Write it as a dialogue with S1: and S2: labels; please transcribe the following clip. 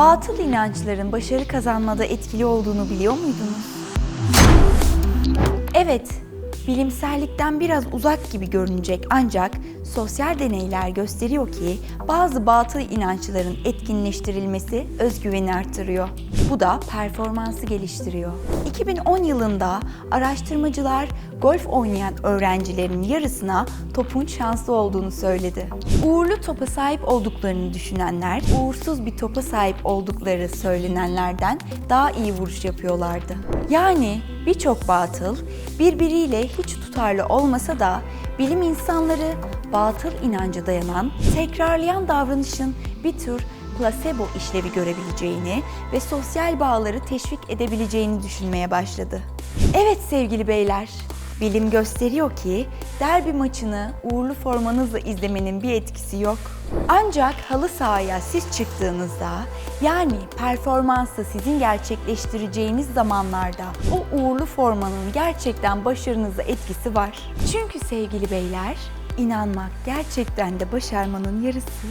S1: Batıl inançların başarı kazanmada etkili olduğunu biliyor muydunuz? Evet, bilimsellikten biraz uzak gibi görünecek ancak sosyal deneyler gösteriyor ki bazı batıl inançların etkinleştirilmesi özgüveni artırıyor. Bu da performansı geliştiriyor. 2010 yılında araştırmacılar golf oynayan öğrencilerin yarısına topun şanslı olduğunu söyledi. Uğurlu topa sahip olduklarını düşünenler, uğursuz bir topa sahip oldukları söylenenlerden daha iyi vuruş yapıyorlardı. Yani birçok batıl birbiriyle hiç tutarlı olmasa da bilim insanları batıl inanca dayanan, tekrarlayan davranışın bir tür plasebo işlevi görebileceğini ve sosyal bağları teşvik edebileceğini düşünmeye başladı. Evet sevgili beyler, bilim gösteriyor ki derbi maçını uğurlu formanızla izlemenin bir etkisi yok. Ancak halı sahaya siz çıktığınızda yani performansı sizin gerçekleştireceğiniz zamanlarda o uğurlu formanın gerçekten başarınıza etkisi var. Çünkü sevgili beyler, inanmak gerçekten de başarmanın yarısı